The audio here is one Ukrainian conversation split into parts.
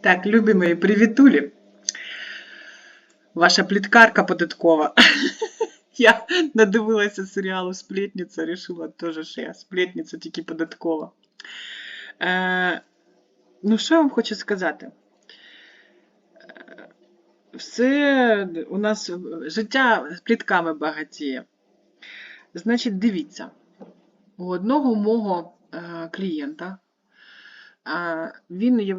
Так, любі мої, привітулі. Ваша пліткарка податкова. Я надивилася серіалу Сплетниця, рішила теж, що я сплетниця, тільки податкова. Е, ну, що я вам хочу сказати? Е, Все у нас життя з плітками багатіє. Значить, дивіться, у одного мого е, клієнта Він є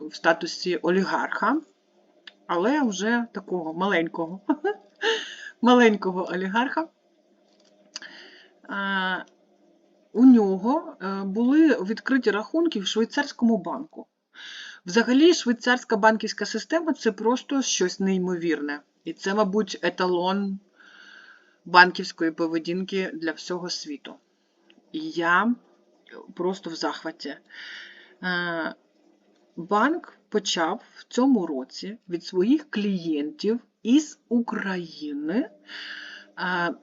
в статусі олігарха, але вже такого маленького, маленького олігарха. У нього е, були відкриті рахунки в швейцарському банку. Взагалі, швейцарська банківська система це просто щось неймовірне. І це, мабуть, еталон банківської поведінки для всього світу. І я просто в захваті. Е, банк почав в цьому році від своїх клієнтів із України е,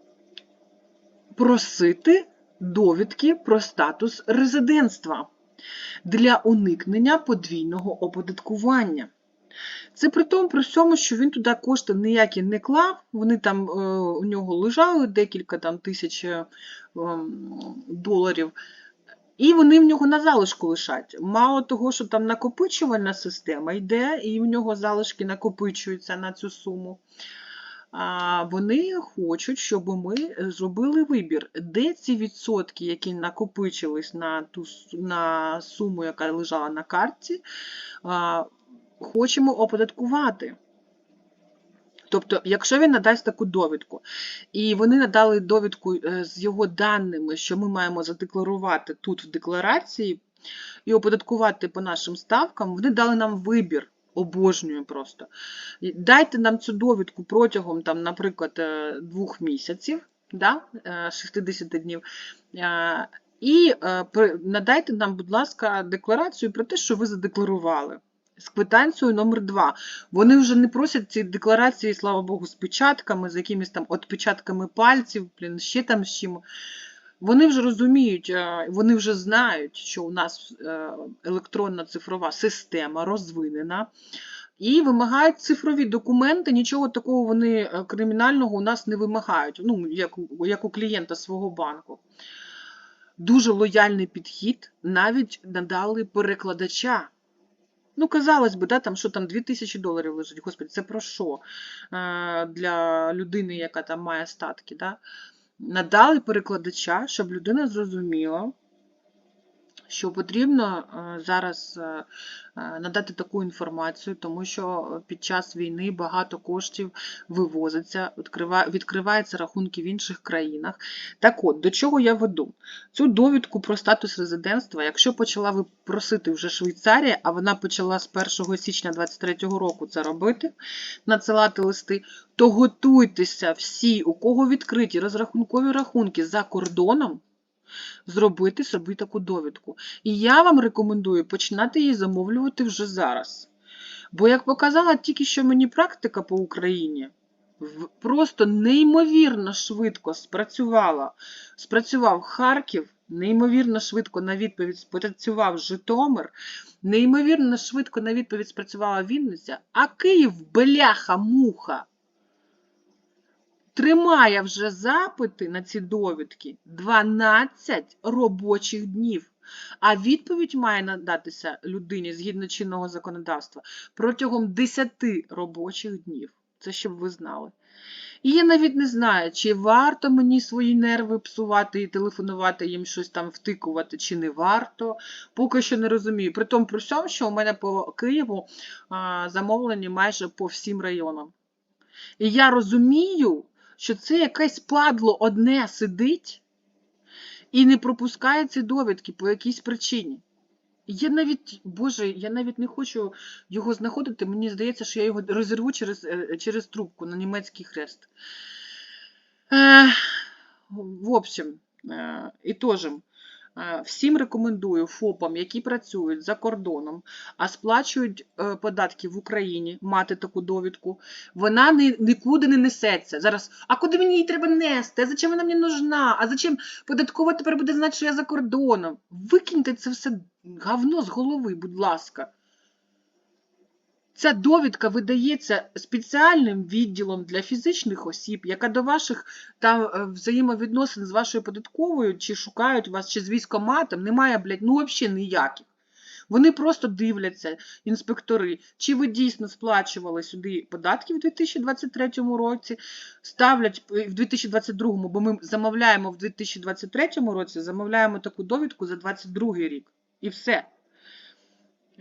просити довідки про статус резидентства для уникнення подвійного оподаткування. Це при тому, при всьому, що він туди кошти ніякі не клав, вони там е, у нього лежали декілька там, тисяч доларів. І вони в нього на залишку лишать. Мало того, що там накопичувальна система йде, і в нього залишки накопичуються на цю суму. А Вони хочуть, щоб ми зробили вибір, де ці відсотки, які накопичились на ту на суму, яка лежала на картці, хочемо оподаткувати. Тобто, якщо він надасть таку довідку, і вони надали довідку е, з його даними, що ми маємо задекларувати тут в декларації і оподаткувати по нашим ставкам, вони дали нам вибір. Обожнюю просто. Дайте нам цю довідку протягом, там, наприклад, е, двох місяців, да, 60 е, днів. І надайте нам, будь ласка, декларацію про те, що ви задекларували з квитанцією номер 2 Вони вже не просять ці декларації, слава Богу, з печатками, з якимись там відпечатками пальців, блін, ще там з чим. Вони вже розуміють, е, вони вже знають, що у нас е, електронна цифрова система розвинена. І вимагають цифрові документи, нічого такого вони е, кримінального у нас не вимагають, ну, як, як у клієнта свого банку. Дуже лояльний підхід, навіть надали перекладача. Ну, казалось би, да, там що там 2000 доларів лежить. Господи, це про що? Е, для людини, яка там має статки. Да? Надали перекладача, щоб людина зрозуміла, що потрібно е, зараз е, е, надати таку інформацію, тому що під час війни багато коштів вивозиться, відкриваються рахунки в інших країнах. Так от, до чого я веду? Цю довідку про статус резидентства, якщо почала ви просити вже Швейцарія, а вона почала з 1 січня 2023 року це робити, надсилати листи, то готуйтеся всі, у кого відкриті розрахункові рахунки за кордоном зробити собі таку довідку. І я вам рекомендую починати її замовлювати вже зараз. Бо, як показала тільки що мені практика по Україні, просто неймовірно швидко спрацювала, спрацював Харків, неймовірно швидко на відповідь спрацював Житомир, неймовірно швидко на відповідь спрацювала Вінниця, а Київ бляха-муха тримає вже запити на ці довідки 12 робочих днів. А відповідь має надатися людині згідно чинного законодавства протягом 10 робочих днів. Це щоб ви знали. І я навіть не знаю, чи варто мені свої нерви псувати і телефонувати їм щось там втикувати, чи не варто. Поки що не розумію. При тому, при всьому, що у мене по Києву замовлені майже по всім районам. І я розумію, що це якесь падло одне сидить і не пропускає ці довідки по якійсь причині. Я навіть, Боже, я навіть не хочу його знаходити. Мені здається, що я його розірву через е, через трубку на німецький хрест. Е, В общем, е, ітожим. Всім рекомендую ФОПам, які працюють за кордоном, а сплачують е, податки в Україні, мати таку довідку. Вона нікуди не несеться. Зараз, а куди мені її треба нести? А зачем вона мені нужна? А зачем податкова тепер буде знати, що я за кордоном? Викиньте це все говно з голови, будь ласка. Ця довідка видається спеціальним відділом для фізичних осіб, яка до ваших там е, взаємовідносин з вашою податковою, чи шукають вас, чи з військоматом, немає, блядь, ну взагалі ніяких. Вони просто дивляться, інспектори, чи ви дійсно сплачували сюди податки в 2023 році, ставлять е, в 2022, бо ми замовляємо в 2023 році, замовляємо таку довідку за 2022 рік. І все.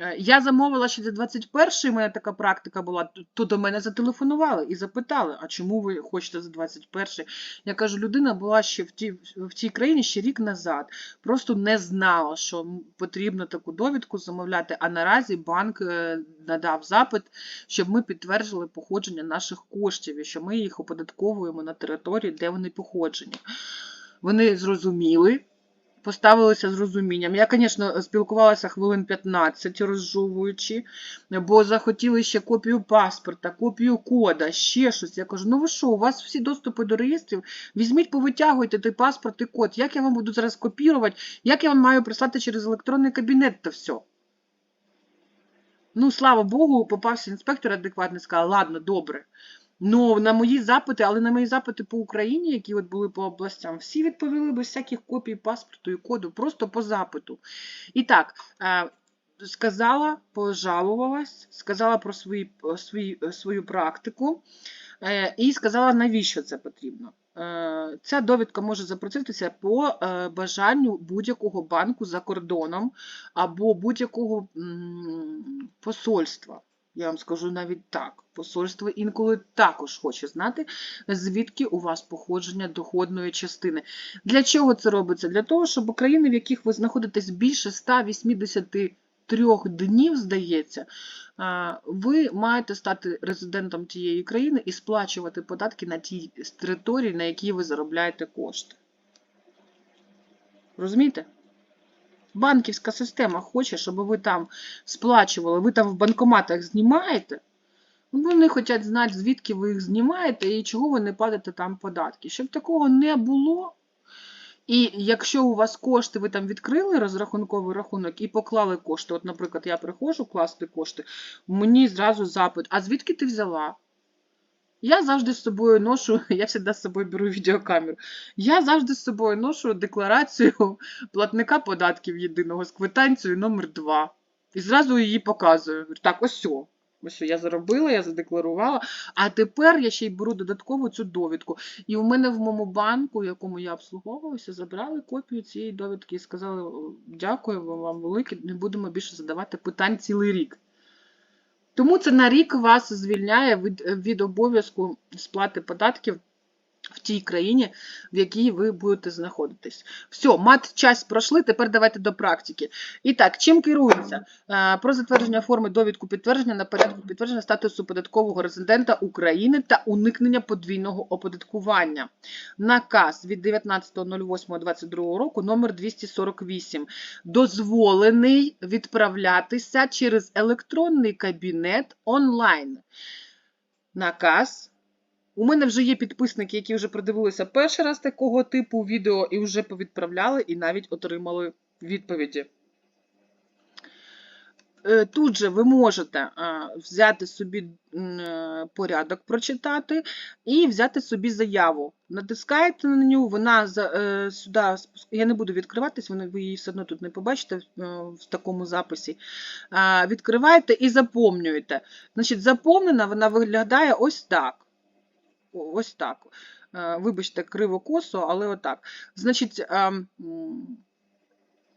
Е, Я замовила ще за 21-й, у мене така практика була, то- до мене зателефонували і запитали, а чому ви хочете за 21-й? Я кажу, людина була ще в тій, в тій країні ще рік назад, просто не знала, що потрібно таку довідку замовляти, а наразі банк е, надав запит, щоб ми підтверджували походження наших коштів і що ми їх оподатковуємо на території, де вони походжені. Вони зрозуміли, поставилися з розумінням. Я, звісно, спілкувалася хвилин 15, розжовуючи, бо захотіли ще копію паспорта, копію кода, ще щось. Я кажу, ну ви що, у вас всі доступи до реєстрів, візьміть, повитягуйте той паспорт і код. Як я вам буду зараз копірувати, як я вам маю прислати через електронний кабінет та все? Ну, слава Богу, попався інспектор адекватний, сказав, ладно, добре. Ну, на мої запити, але на мої запити по Україні, які от були по областям, всі відповіли без всяких копій паспорту і коду, просто по запиту. І так, е, сказала, пожалувалась, сказала про свої, свої, свою практику е, і сказала, навіщо це потрібно. Е, Ця довідка може запроситися по бажанню будь-якого банку за кордоном або будь-якого посольства. Я вам скажу навіть так. Посольство інколи також хоче знати, звідки у вас походження доходної частини. Для чого це робиться? Для того, щоб країни, в яких ви знаходитесь більше 183 днів, здається, ви маєте стати резидентом тієї країни і сплачувати податки на тій території, на якій ви заробляєте кошти. Розумієте? Банківська система хоче, щоб ви там сплачували, ви там в банкоматах знімаєте. Ну, Вони хочуть знати, звідки ви їх знімаєте і чого ви не платите там податки. Щоб такого не було. І якщо у вас кошти, ви там відкрили розрахунковий рахунок і поклали кошти. От, наприклад, я приходжу класти кошти, мені зразу запит, а звідки ти взяла? Я завжди з собою ношу, я завжди з собою беру відеокамеру. Я завжди з собою ношу декларацію платника податків єдиного з квитанцією номер 2 І зразу її показую. Так, ось о. Ось я заробила, я задекларувала. А тепер я ще й беру додатково цю довідку. І у мене в моєму банку, в якому я обслуговуюся, забрали копію цієї довідки і сказали: «О, дякую вам велике, не будемо більше задавати питань цілий рік. Тому це на рік вас звільняє від, від обов'язку сплати податків в тій країні, в якій ви будете знаходитись. Все, мат час пройшли, тепер давайте до практики. І так, чим керується? Е, Про затвердження форми довідку підтвердження на порядку підтвердження статусу податкового резидента України та уникнення подвійного оподаткування. Наказ від 19.08.22 року номер 248 дозволений відправлятися через електронний кабінет онлайн. Наказ. У мене вже є підписники, які вже продивилися перший раз такого типу відео і вже повідправляли і навіть отримали відповіді. Е, Тут же ви можете е, взяти собі е, порядок, прочитати і взяти собі заяву. Натискаєте на нього, вона сюди, я не буду відкриватись, ви її все одно тут не побачите в такому записі. Відкриваєте і заповнюєте. Значить, заповнена вона виглядає ось так. Ось так. Е, Вибачте, криво косо, але отак. Значить, ем,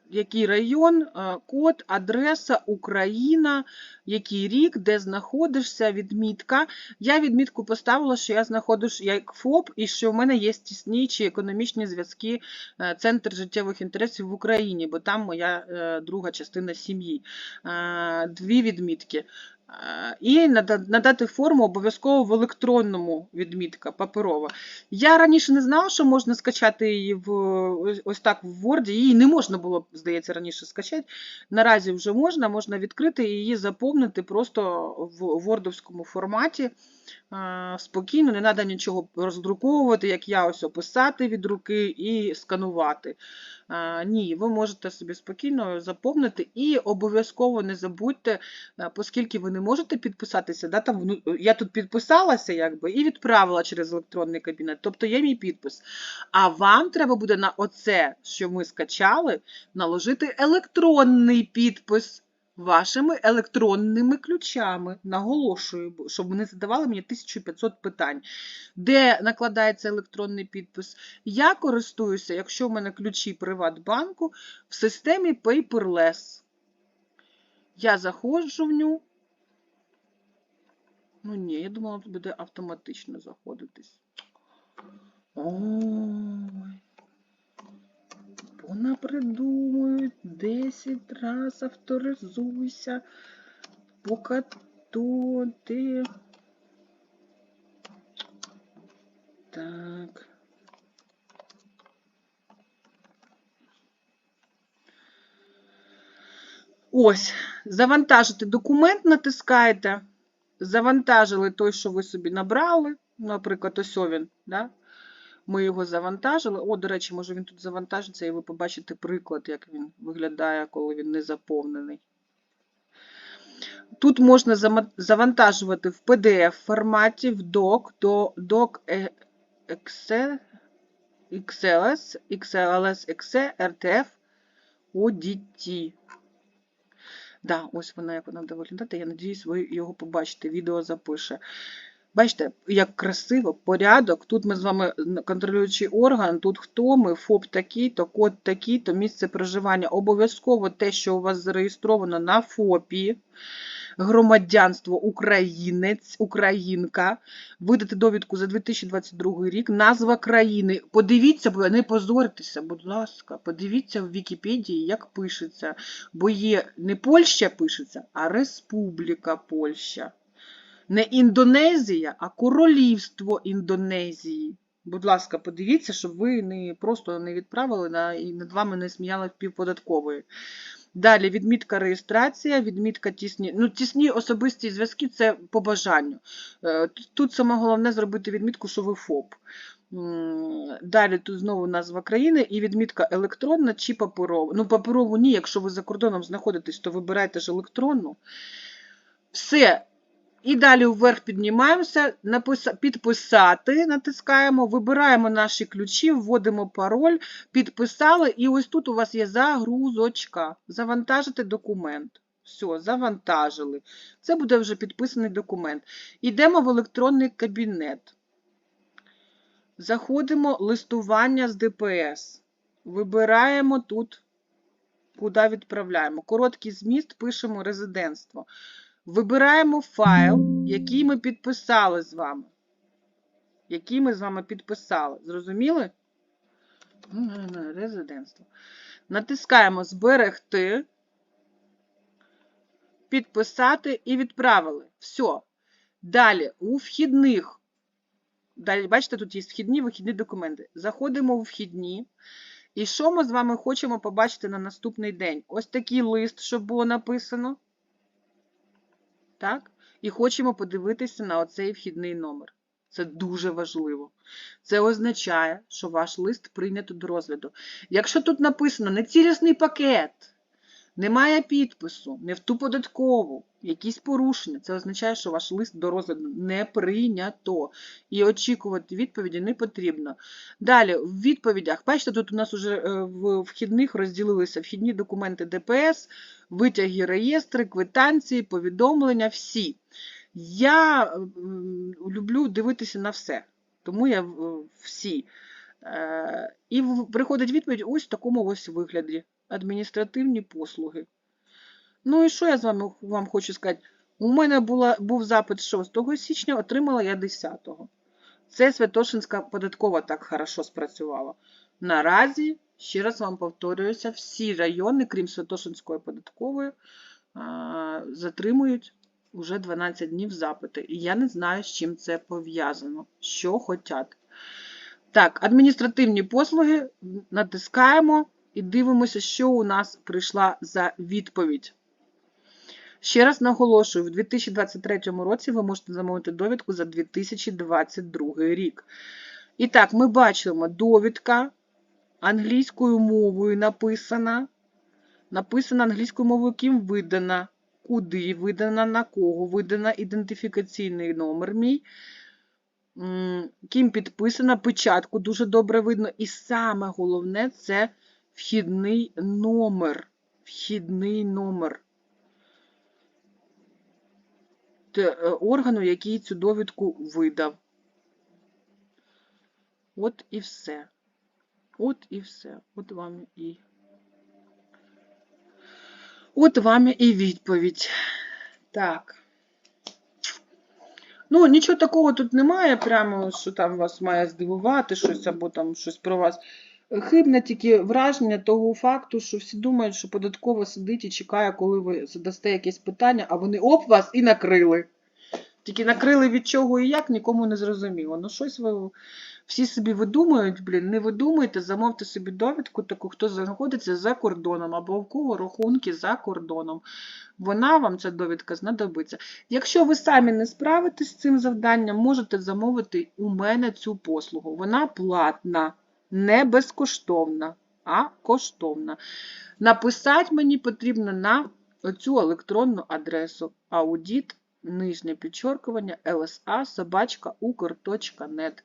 який район, е, код, адреса, Україна, який рік, де знаходишся, відмітка. Я відмітку поставила, що я знаходжусь як ФОП і що в мене є тісні чи економічні зв'язки, е, центр життєвих інтересів в Україні, бо там моя друга частина сім'ї. Дві відмітки. Е, І надати форму обов'язково в електронному відмітка паперова. Я раніше не знала, що можна скачати її в ось- так в Word. Її не можна було, здається, раніше скачати. Наразі вже можна, можна відкрити і її заповнити просто в вордовському форматі. Спокійно, не треба нічого роздруковувати, як я ось описати від руки і сканувати. Ні, ви можете собі спокійно заповнити і обов'язково не забудьте, оскільки ви не можете підписатися, да, там, я тут підписалася якби, і відправила через електронний кабінет, тобто є мій підпис. А вам треба буде на оце, що ми скачали, наложити електронний підпис вашими електронними ключами. Наголошую, щоб ви не задавали мені 1500 питань. Де накладається електронний підпис? Я користуюся, якщо в мене ключі Приватбанку, в системі Paperless. Я заходжу в ню. Ну ні, я думала, тут буде автоматично заходитись. Ой. Понапридумують 10 раз авторизуйся. Поки то ти. Так. Ось, завантажити документ натискаєте. Завантажили той, що ви собі набрали. Наприклад, ось він. Да? Ми його завантажили. О, до речі, може він тут завантажиться, і ви побачите приклад, як він виглядає, коли він не заповнений. Тут можна завантажувати в PDF форматі, в DOC, до DOC XLS, XLS, XE, RTF, ODT. Да, ось вона, як вона буде виглядати. Я надіюсь, ви його побачите. Відео запише. Бачите, як красиво, порядок. Тут ми з вами контролюючий орган, тут хто ми, ФОП такий, то код такий, то місце проживання. Обов'язково те, що у вас зареєстровано на ФОПі, громадянство українець, українка, видати довідку за 2022 рік, назва країни. Подивіться, бо не позорьтеся, будь ласка, подивіться в Вікіпедії, як пишеться. Бо є не Польща пишеться, а Республіка Польща. Не Індонезія, а Королівство Індонезії. Будь ласка, подивіться, щоб ви не просто не відправили на, і над вами не сміяли півподаткової. Далі відмітка реєстрація, відмітка тісні. Ну, тісні особисті зв'язки це по бажанню. Е, Тут саме головне зробити відмітку, що ви ФОП. Далі тут знову назва країни і відмітка електронна чи паперова. Ну, паперову ні, якщо ви за кордоном знаходитесь, то вибирайте ж електронну. Все. І далі вверх піднімаємося, підписати, натискаємо, вибираємо наші ключі, вводимо пароль, підписали, і ось тут у вас є загрузочка. Завантажити документ. Все, завантажили. Це буде вже підписаний документ. Йдемо в електронний кабінет. Заходимо листування з ДПС. Вибираємо тут, куди відправляємо. Короткий зміст, пишемо резидентство. Вибираємо файл, який ми підписали з вами. Який ми з вами підписали. Зрозуміли? Резидентство. Натискаємо Зберегти, підписати і відправили. Все. Далі у вхідних. Далі, бачите, тут є вхідні, вихідні документи. Заходимо у вхідні. І що ми з вами хочемо побачити на наступний день? Ось такий лист, щоб було написано. Так? І хочемо подивитися на оцей вхідний номер. Це дуже важливо. Це означає, що ваш лист прийнято до розгляду. Якщо тут написано нецілісний пакет, немає підпису, не в ту податкову, якісь порушення, це означає, що ваш лист до розгляду не прийнято. І очікувати відповіді не потрібно. Далі, в відповідях, бачите, тут у нас вже е, в вхідних розділилися вхідні документи ДПС, витяги реєстри, квитанції, повідомлення, всі. Я люблю дивитися на все, тому я всі. Е, І приходить відповідь ось в такому ось вигляді. Адміністративні послуги. Ну і що я з вами вам хочу сказати? У мене була, був запит 6 січня, отримала я 10-го. Це Святошинська податкова так хорошо спрацювала. Наразі, ще раз вам повторююся, всі райони, крім Святошинської податкової, затримують уже 12 днів запити. І я не знаю, з чим це пов'язано, що хочуть. Так, адміністративні послуги натискаємо і дивимося, що у нас прийшла за відповідь. Ще раз наголошую, в 2023 році ви можете замовити довідку за 2022 рік. І так, ми бачимо довідка англійською мовою написана. Написана англійською мовою, ким видана, куди видана, на кого видана, ідентифікаційний номер мій, ким підписана, печатку дуже добре видно. І саме головне це вхідний номер. Вхідний номер е, органу, який цю довідку видав. От і все. От і все. От вам і. От вам і відповідь. Так. Ну, нічого такого тут немає, прямо, що там вас має здивувати щось, або там щось про вас. Хибне тільки враження того факту, що всі думають, що податково сидить і чекає, коли ви задасте якесь питання, а вони оп вас і накрили. Тільки накрили від чого і як, нікому не зрозуміло. Ну, щось ви всі собі видумують, блін, не видумуйте, замовте собі довідку, таку, хто знаходиться за кордоном, або в кого рахунки за кордоном. Вона вам, ця довідка, знадобиться. Якщо ви самі не справитесь з цим завданням, можете замовити у мене цю послугу. Вона платна, не безкоштовна, а коштовна. Написати мені потрібно на оцю електронну адресу аудіт, нижнє підчоркування, lsa, собачка, укр.нет.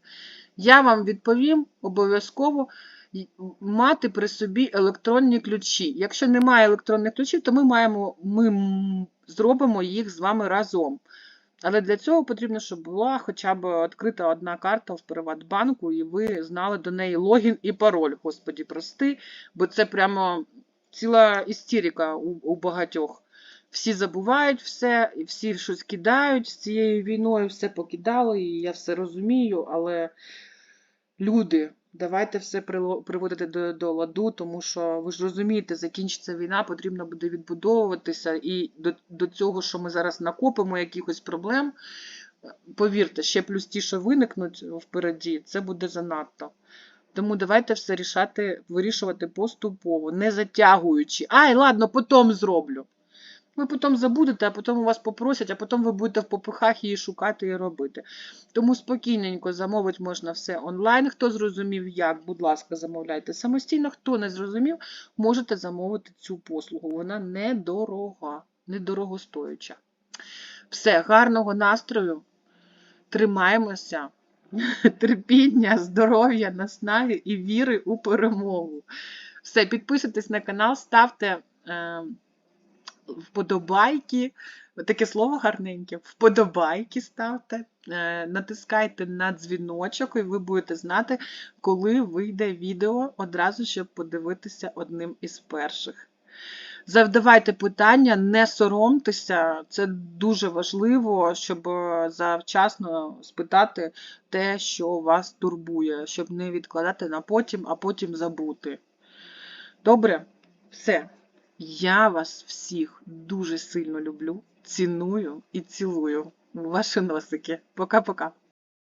Я вам відповім обов'язково мати при собі електронні ключі. Якщо немає електронних ключів, то ми, маємо, ми зробимо їх з вами разом. Але для цього потрібно, щоб була хоча б відкрита одна карта в Приватбанку, і ви знали до неї логін і пароль. Господі, прости, бо це прямо ціла істерика у, у багатьох. Всі забувають все, всі щось кидають з цією війною, все покидали, і я все розумію, але люди, давайте все приводити до, до ладу, тому що ви ж розумієте, закінчиться війна, потрібно буде відбудовуватися, і до, до цього, що ми зараз накопимо якихось проблем, повірте, ще плюс ті, що виникнуть впереді, це буде занадто. Тому давайте все рішати, вирішувати поступово, не затягуючи. Ай, ладно, потім зроблю. Ви потім забудете, а потім у вас попросять, а потім ви будете в попихах її шукати і робити. Тому спокійненько замовити можна все онлайн. Хто зрозумів, як, будь ласка, замовляйте самостійно. Хто не зрозумів, можете замовити цю послугу. Вона недорога, недорогостоюча. Все, гарного настрою. Тримаємося. Терпіння, здоров'я, наснаги і віри у перемогу. Все, підписуйтесь на канал, ставте. Вподобайки, таке слово гарненьке, вподобайки ставте, е, натискайте на дзвіночок, і ви будете знати, коли вийде відео, одразу щоб подивитися одним із перших. Завдавайте питання, не соромтеся, це дуже важливо, щоб е, завчасно спитати те, що вас турбує, щоб не відкладати на потім, а потім забути. Добре? Все. Я вас всіх дуже сильно люблю, ціную і цілую. Ваші носики. Пока-пока.